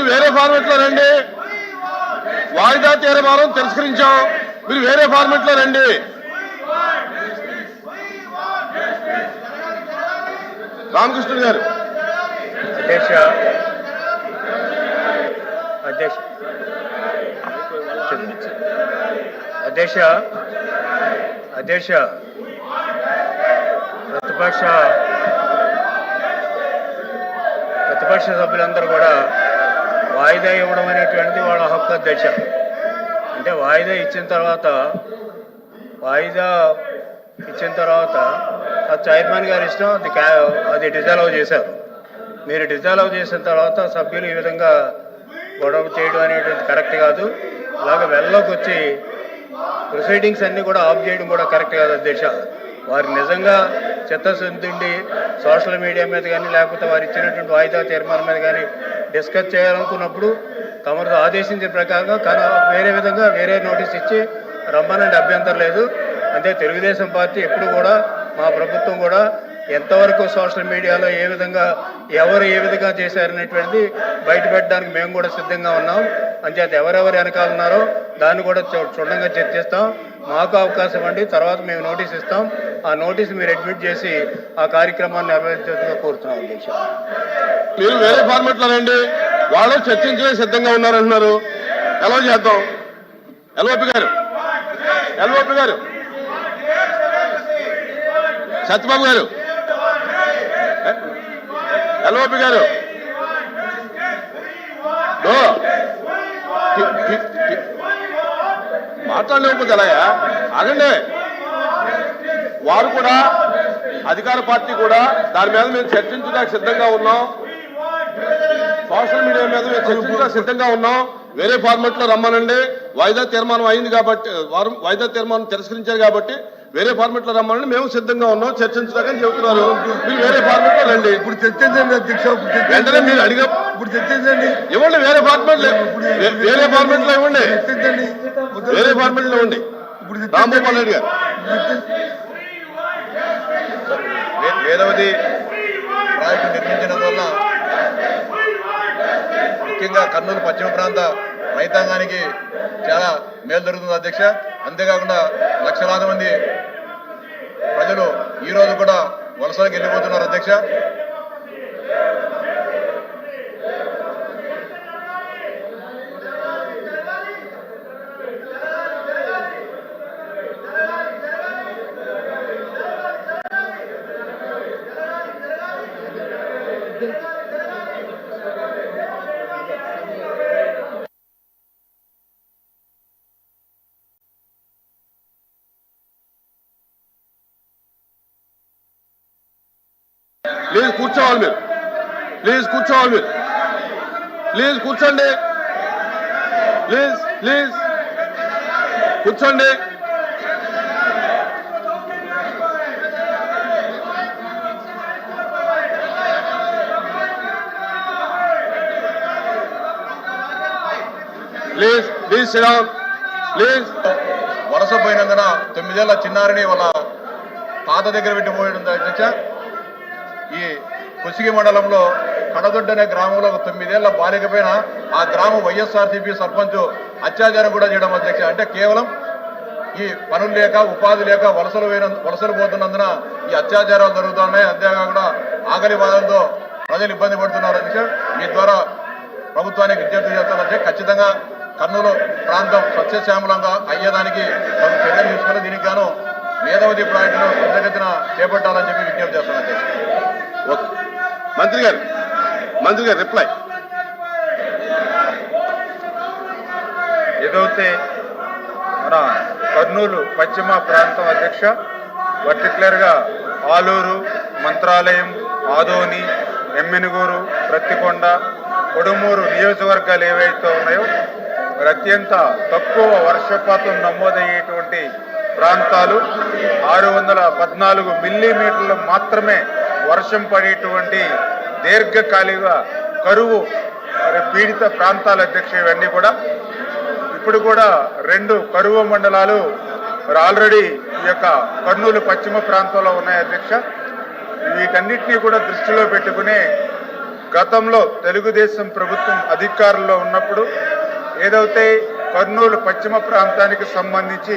వేరే ఫార్మెట్లో రండి. వాయిదా తీర్మానం తిరస్కరించాం. మీరు వేరే ఫార్మెట్లో రండి. రామకృష్ణ గారు. అధ్యక్ష. అధ్యక్ష. అధ్యక్ష. అధ్యక్ష. ప్రతిపక్ష. ప్రతిపక్ష సభ్యులందరూ కూడా వాయిదా ఇవ్వడం అనేటువంటిది వాళ్ళ హక్కు దశ అంటే వాయిదా ఇచ్చిన తర్వాత వాయిదా ఇచ్చిన తర్వాత అది చైర్మన్ గారి ఇష్టం అది క్యా- అది డిజాల్వ్ చేశారు. మీరు డిజాల్వ్ చేసిన తర్వాత సభ్యులు ఈ విధంగా గొడవ చేయడం అనేటువంటి కరెక్ట్ కాదు. అలాగే వెళ్ళలోకి వచ్చి ప్రొసీడింగ్స్ అన్నీ కూడా ఆఫ్ చేయడం కూడా కరెక్ట్ కాదు అధ్యక్ష. వారు నిజంగా చిత్తశుద్ధి సోషల్ మీడియా మీద కానీ లేకపోతే వారు ఇచ్చినటువంటి వాయిదా తీర్మానం మీద కానీ డిస్కస్ చేయాలనుకున్నప్పుడు తమరు ఆదేశించిన ప్రకారంగా కానీ వేరే విధంగా వేరే నోటీస్ ఇచ్చి రమ్మనండి అభ్యంతరం లేదు. అంటే తెలుగుదేశం పార్టీ ఎప్పుడు కూడా మా ప్రభుత్వం కూడా ఎంతవరకు సోషల్ మీడియాలో ఏ విధంగా ఎవరు ఏ విధంగా చేశారనేటువంటిది బయట పెట్టడానికి మేము కూడా సిద్ధంగా ఉన్నాం. అంచేత ఎవరెవరు వెనకాల ఉన్నారో దాన్ని కూడా చూ- చర్చిస్తాం. మాకు అవకాశం ఇవ్వండి తర్వాత మేము నోటీస్ ఇస్తాం. ఆ నోటీస్ మీరు అడ్మిట్ చేసి ఆ కార్యక్రమాన్ని నెరవేర్చేట్టుగా కోరుతున్నాం అధ్యక్ష. మీరు వేరే ఫార్మాట్లో రండి. వాళ్ళు చర్చించలే సిద్ధంగా ఉన్నారంటున్నారు. ఎలా చేద్దాం? ఎల్ఓపి గారు. ఎల్ఓపి గారు. సత్యబాబు గారు. ఎల్ఓపి గారు. మాట్లాడలేకపోతే ఎలాగా ఆగండి. వారు కూడా అధికార పార్టీ కూడా దాని మీద మేము చర్చించడానికి సిద్ధంగా ఉన్నాం. సోషల్ మీడియా మీద మేము చర్చించడానికి సిద్ధంగా ఉన్నాం. వేరే ఫార్మెట్లో రమ్మనండి. వాయిదా తీర్మానం అయింది కాబట్టి వారు వాయిదా తీర్మానం తిరస్కరించారు కాబట్టి వేరే ఫార్మెట్లో రమ్మనండి. మేము సిద్ధంగా ఉన్నాం. చర్చించడానికి చెబుతున్నారు. మీరు వేరే ఫార్మెట్లో రండి. ఇప్పుడు చర్చించండి అధ్యక్ష. వెంటనే మీరు అడిగా ఇప్పుడు చర్చించండి. ఇవ్వండి వేరే ఫార్మెట్ వేరే ఫార్మెట్లో ఇవ్వండి. చర్చించండి. వేరే ఫార్మెట్లో ఇవ్వండి ఇప్పుడు రాంభూపాల్ రెడ్డి గారు. వే- వేదవతి ప్రాజెక్టు నిర్మించినందువల్ల ముఖ్యంగా కర్నూలు పశ్చిమ ప్రాంత రైతాంగానికి చాలా మేలు జరుగుతుంది అధ్యక్ష. అంతేకాకుండా లక్షలాది మంది ప్రజలు ఈ రోజు కూడా వలసలకు వెళ్ళిపోతున్నారు అధ్యక్ష. ప్లీజ్ కూర్చోవాలి మీరు ప్లీజ్ కూర్చోవాలి మీరు ప్లీజ్ కూర్చోండి ప్లీజ్ ప్లీజ్ కూర్చోండి ప్లీజ్ ప్లీజ్ శ్రీరామ్ ప్లీజ్. వలస పోయినందున తొమ్మిదేళ్ళ చిన్నారిని వాళ్ళ తాత దగ్గర పెట్టి పోయడం అధ్యక్ష ఈ కుసిగి మండలంలో కడదొడ్డ అనే గ్రామంలో ఒక తొమ్మిదేళ్ళ బాలిక పైన ఆ గ్రామ వైఎస్ఆర్సీపీ సర్పంచ్ అత్యాచారం కూడా చేయడం అధ్యక్ష అంటే కేవలం ఈ పనులు లేక ఉపాధి లేక వలసలు పోయిన వలసలు పోతున్నందున ఈ అత్యాచారాలు జరుగుతున్నాయి. అంతేకాకుండా ఆకలి బాధలతో ప్రజలు ఇబ్బంది పడుతున్నారు. అధ్యక్ష మీ ద్వారా ప్రభుత్వానికి విజ్ఞప్తి చేస్తానంటే ఖచ్చితంగా కర్నూలు ప్రాంతం సస్యశ్యామలంగా అయ్యేదానికి తగు చర్యలు తీసుకుని దీనికి గాను వేదవతి ప్రాజెక్టును త్వరితగతిన చేపట్టాలని చెప్పి విజ్ఞప్తి చేస్తాను అధ్యక్ష ఓకే. మంత్రి గారు మంత్రి గారు రిప్లై ఏదైతే మన కర్నూలు పశ్చిమ ప్రాంతం అధ్యక్ష పర్టికులర్గా ఆలూరు మంత్రాలయం ఆదోని ఎమ్మినుగూరు ప్రత్తికొండ కొడుమూరు నియోజకవర్గాలు ఏవైతే ఉన్నాయో మరి అత్యంత తక్కువ వర్షపాతం నమోదయ్యేటువంటి ప్రాంతాలు ఆరు వందల పద్నాలుగు మిల్లీమీటర్లు మాత్రమే వర్షం పడేటువంటి దీర్ఘకాలిక కరువు పీడిత ప్రాంతాల అధ్యక్ష ఇవన్నీ కూడా. ఇప్పుడు కూడా రెండు కరువు మండలాలు మరి ఆల్రెడీ ఈ యొక్క కర్నూలు పశ్చిమ ప్రాంతంలో ఉన్నాయి అధ్యక్ష. వీటన్నిటినీ కూడా దృష్టిలో పెట్టుకుని గతంలో తెలుగుదేశం ప్రభుత్వం అధికారంలో ఉన్నప్పుడు ఏదైతే కర్నూలు పశ్చిమ ప్రాంతానికి సంబంధించి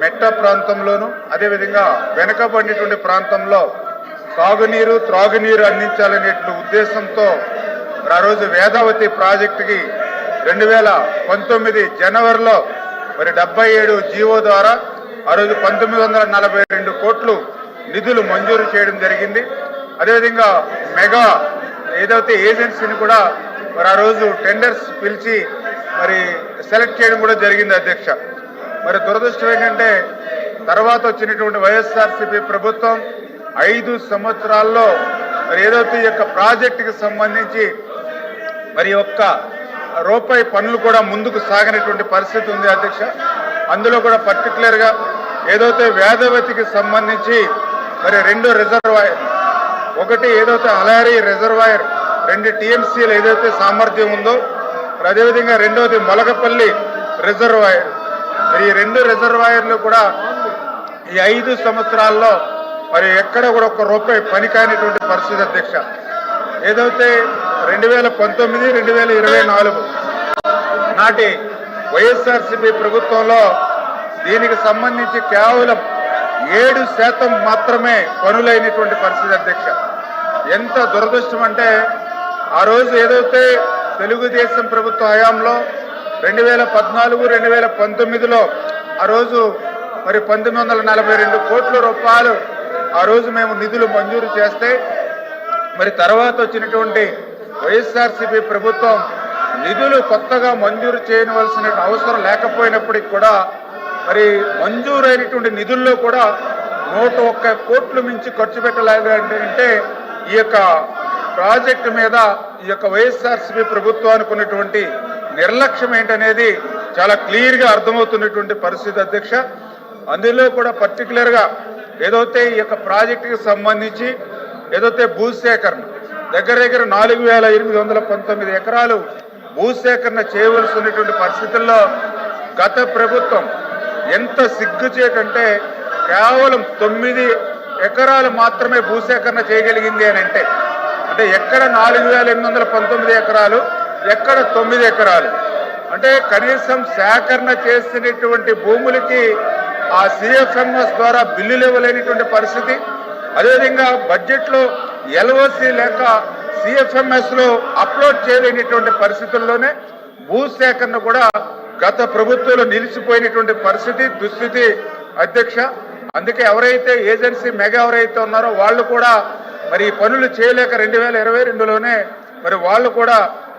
మెట్ట ప్రాంతంలోను అదేవిధంగా వెనకబడినటువంటి ప్రాంతంలో సాగునీరు త్రాగునీరు అందించాలనే ఉద్దేశంతో ఆ రోజు వేదావతి ప్రాజెక్టుకి రెండు వేల పంతొమ్మిది జనవరిలో మరి డెబ్బై ఏడు జీవో ద్వారా ఆ రోజు పంతొమ్మిది వందల నలభై రెండు కోట్లు నిధులు మంజూరు చేయడం జరిగింది. అదేవిధంగా మెగా ఏదైతే ఏజెన్సీని కూడా మరి ఆ రోజు టెండర్స్ పిలిచి మరి సెలెక్ట్ చేయడం కూడా జరిగింది అధ్యక్ష. మరి దురదృష్టం ఏంటంటే తర్వాత వచ్చినటువంటి వైఎస్ఆర్సీపీ ప్రభుత్వం ఐదు సంవత్సరాల్లో మరి ఏదైతే ఈ యొక్క ప్రాజెక్టుకి సంబంధించి మరి ఒక్క రూపాయి పనులు కూడా ముందుకు సాగినటువంటి పరిస్థితి ఉంది అధ్యక్ష. అందులో కూడా పర్టికులర్గా ఏదైతే వేదవతికి సంబంధించి మరి రెండు రిజర్వాయర్ ఒకటి ఏదైతే అలారీ రిజర్వాయర్ రెండు టీఎంసీలు ఏదైతే సామర్థ్యం ఉందో మరి అదేవిధంగా రెండవది మొలగపల్లి రిజర్వాయర్. మరి ఈ రెండు రిజర్వాయర్లు కూడా ఈ ఐదు సంవత్సరాల్లో మరి ఎక్కడ కూడా ఒక్క రూపాయి పని కానిటువంటి పరిస్థితి అధ్యక్ష. ఏదైతే రెండు వేల పంతొమ్మిది రెండు వేల ఇరవై నాలుగు నాటి వైఎస్ఆర్సిపి ప్రభుత్వంలో దీనికి సంబంధించి కేవలం ఏడు శాతం మాత్రమే పనులైనటువంటి పరిస్థితి అధ్యక్ష. ఎంత దురదృష్టం అంటే ఆ రోజు ఏదైతే తెలుగుదేశం ప్రభుత్వ హయాంలో రెండు వేల పద్నాలుగు రెండు వేల పంతొమ్మిదిలో ఆ రోజు మరి పంతొమ్మిది వందల నలభై రెండు కోట్ల రూపాయలు ఆ రోజు మేము నిధులు మంజూరు చేస్తే మరి తర్వాత వచ్చినటువంటి వైఎస్ఆర్సీపీ ప్రభుత్వం నిధులు కొత్తగా మంజూరు చేయవలసిన అవసరం లేకపోయినప్పటికి కూడా మరి మంజూరైనటువంటి నిధుల్లో కూడా నూట ఒక్క కోట్లు మించి ఖర్చు పెట్టలేదు అంటే ఈ యొక్క ప్రాజెక్టు మీద ఈ యొక్క వైఎస్ఆర్సీపీ ప్రభుత్వానికి ఉన్నటువంటి నిర్లక్ష్యం ఏంటనేది చాలా క్లియర్గా అర్థమవుతున్నటువంటి పరిస్థితి అధ్యక్ష. అందులో కూడా పర్టికులర్గా ఏదైతే ఈ యొక్క ప్రాజెక్టుకి సంబంధించి ఏదైతే భూసేకరణ దగ్గర దగ్గర నాలుగు వేల ఎనిమిది వందల పంతొమ్మిది ఎకరాలు భూసేకరణ చేయవలసి ఉన్నటువంటి పరిస్థితుల్లో గత ప్రభుత్వం ఎంత సిగ్గుచేటంటే కేవలం తొమ్మిది ఎకరాలు మాత్రమే భూసేకరణ చేయగలిగింది అని అంటే అంటే ఎక్కడ నాలుగు వేల ఎనిమిది వందల పంతొమ్మిది ఎకరాలు ఎక్కడ తొమ్మిది ఎకరాలు. అంటే కనీసం సేకరణ చేసినటువంటి భూములకి ఆ సిఎఫ్ఎంఎస్ ద్వారా బిల్లులు ఇవ్వలేనిటువంటి పరిస్థితి. అదేవిధంగా బడ్జెట్లో ఎల్ఓసి లేక సిఎఫ్ఎంఎస్లో అప్లోడ్ చేయలేనిటువంటి పరిస్థితుల్లోనే భూసేకరణ కూడా గత ప్రభుత్వంలో నిలిచిపోయినటువంటి పరిస్థితి దుస్థితి. అధ్యక్ష అందుకే ఎవరైతే ఏజెన్సీ మెగా ఎవరైతే ఉన్నారో వాళ్ళు కూడా మరి ఈ పనులు చేయలేక రెండు వేల ఇరవై రెండులోనే మరి వాళ్ళు కూడా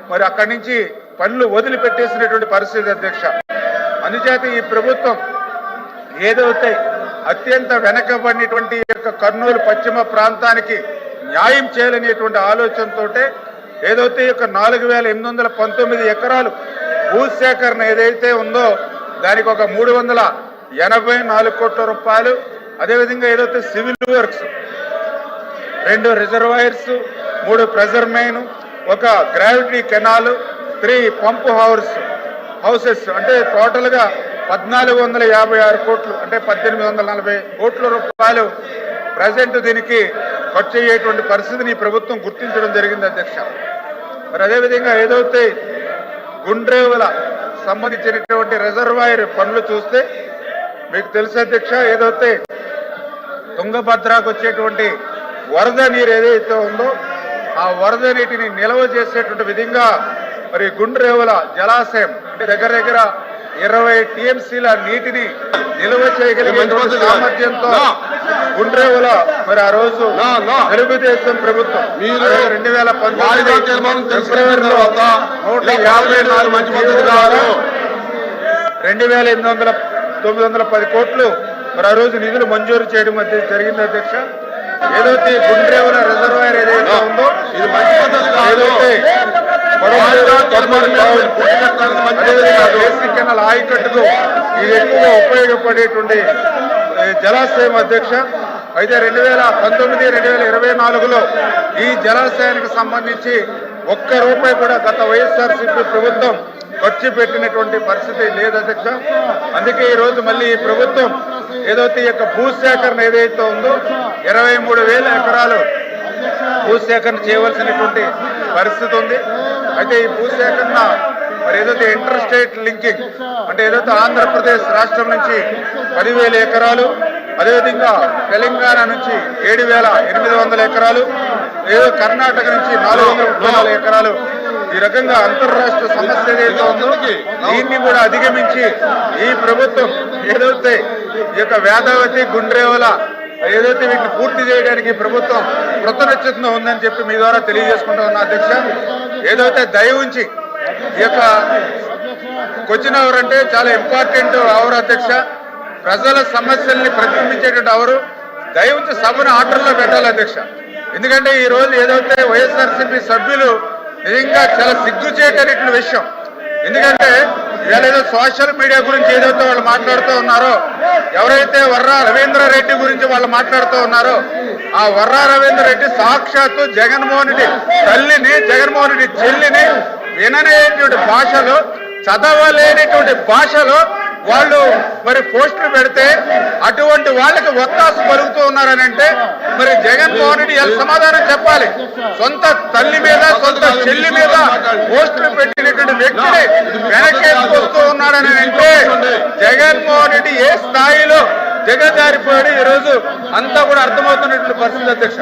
మరి అక్కడి నుంచి పనులు వదిలిపెట్టేసినటువంటి పరిస్థితి అధ్యక్ష. అందుచేత ఈ ప్రభుత్వం ఏదైతే అత్యంత వెనకబడినటువంటి యొక్క కర్నూలు పశ్చిమ ప్రాంతానికి న్యాయం చేయాలనేటువంటి ఆలోచనతో ఏదైతే ఈ యొక్క నాలుగు వేల ఎనిమిది వందల పంతొమ్మిది ఎకరాలు భూసేకరణ ఏదైతే ఉందో దానికి ఒక మూడు వందల ఎనభై నాలుగు కోట్ల రూపాయలు అదేవిధంగా ఏదైతే సివిల్ వర్క్స్ రెండు రిజర్వాయర్స్ మూడు ప్రెజర్ మెయిన్ ఒక gravity canal three pump house houses. అంటే టోటల్గా పద్నాలుగు వందల యాభై ఆరు కోట్లు అంటే పద్దెనిమిది వందల నలభై కోట్ల రూపాయలు ప్రజెంట్ దీనికి ఖర్చు అయ్యేటువంటి పరిస్థితిని ప్రభుత్వం గుర్తించడం జరిగింది అధ్యక్ష. మరి అదేవిధంగా ఏదైతే గుండ్రేవుల సంబంధించినటువంటి రిజర్వాయర్ పనులు చూస్తే మీకు తెలుసు అధ్యక్ష ఏదైతే తుంగభద్రకు వచ్చేటువంటి వరద నీరు ఏదైతే ఉందో ఆ వరద నీటిని నిల్వ చేసేటువంటి విధంగా మరి గుండ్రేవుల జలాశయం అంటే దగ్గర దగ్గర ఇరవై టీఎంసీల నీటిని నిల్వ చేయగలిగినటువంటి సామర్థ్యంతో గుండ్రేవుల మరి ఆ రోజు. తెలుగుదేశం ప్రభుత్వం రెండు వేల నూట ఇలా యాభై నాలుగు మంచి రెండు వేల ఎనిమిది వందల తొమ్మిది వందల పది కోట్లు మరి ఆ రోజు నిధులు మంజూరు చేయడం జరిగింది అధ్యక్ష. ఏదైతే గుండ్రేవుల రిజర్వాయర్ ఏదైతే ఉందో ఇది మంచి పద్ధతి కాదు. ఏదైతే కెనాల్ ఆయకట్టుకు ఇది ఎక్కువగా ఉపయోగపడేటువంటి జలాశయం అధ్యక్ష. అయితే రెండు వేల పంతొమ్మిది రెండు వేల ఇరవై నాలుగులో ఈ జలాశయానికి సంబంధించి ఒక్క రూపాయి కూడా గత వైఎస్ఆర్సీపీ ప్రభుత్వం ఖర్చు పెట్టినటువంటి పరిస్థితి లేదు అధ్యక్ష. అందుకే ఈ రోజు మళ్ళీ ఈ ప్రభుత్వం ఏదైతే ఈ యొక్క భూసేకరణ ఏదైతే ఉందో ఇరవై మూడు వేల ఎకరాలు భూసేకరణ చేయవలసినటువంటి పరిస్థితి ఉంది. అయితే ఈ భూసేకరణ మరి ఏదైతే ఇంటర్ స్టేట్ లింకింగ్ అంటే ఏదైతే ఆంధ్రప్రదేశ్ రాష్ట్రం నుంచి పదివేల ఎకరాలు అదేవిధంగా తెలంగాణ నుంచి ఏడు వేల ఎనిమిది వందల ఎకరాలు ఏదో కర్ణాటక నుంచి నాలుగు వందల ముప్పై నాలుగు ఎకరాలు. ఈ రకంగా అంతర్రాష్ట్ర సమస్య ఏదైతే ఉందో దీన్ని కూడా అధిగమించి ఈ ప్రభుత్వం ఏదైతే ఈ యొక్క వేదావతి గుండ్రేవల ఏదైతే వీటిని పూర్తి చేయడానికి ప్రభుత్వం కృతనిశ్చితంగా ఉందని చెప్పి మీ ద్వారా తెలియజేసుకుంటా ఉన్నా అధ్యక్ష. ఏదైతే దయ ఉంచి ఈ యొక్క క్వశ్చన్ అవర్ అంటే చాలా ఇంపార్టెంట్ అవర్ అధ్యక్ష. ప్రజల సమస్యల్ని ప్రతిబింబించేటువంటి అవరు దయ ఉంచి సభను ఆర్డర్లో పెట్టాలి అధ్యక్ష. ఎందుకంటే ఈ రోజు ఏదైతే వైఎస్ఆర్సీపీ సభ్యులు నిజంగా చాలా సిగ్గు చేయటటువంటి విషయం. ఎందుకంటే వీళ్ళేదో సోషల్ మీడియా గురించి ఏదైతే వాళ్ళు మాట్లాడుతూ ఉన్నారో ఎవరైతే వర్రా రవీంద్ర రెడ్డి గురించి వాళ్ళు మాట్లాడుతూ ఉన్నారో ఆ వర్రా రవీంద్ర రెడ్డి సాక్షాత్తు జగన్మోహన్ రెడ్డి తల్లిని జగన్మోహన్ రెడ్డి చెల్లిని విననేటువంటి భాషలో చదవలేనటువంటి భాషలో వాళ్ళు మరి పోస్టులు పెడితే అటువంటి వాళ్ళకి ఒత్తాసు పలుకుతూ ఉన్నారని అంటే మరి జగన్మోహన్ రెడ్డి ఎలా సమాధానం చెప్పాలి? సొంత తల్లి మీద సొంత చెల్లి మీద పోస్టులు పెట్టినటువంటి వ్యక్తిని వెనకేసుకొస్తూ ఉన్నాడని అంటే జగన్మోహన్ రెడ్డి ఏ స్థాయిలో దిగజారిపోయాడు ఈ రోజు అంతా కూడా అర్థమవుతున్నటువంటి పరిస్థితి అధ్యక్ష.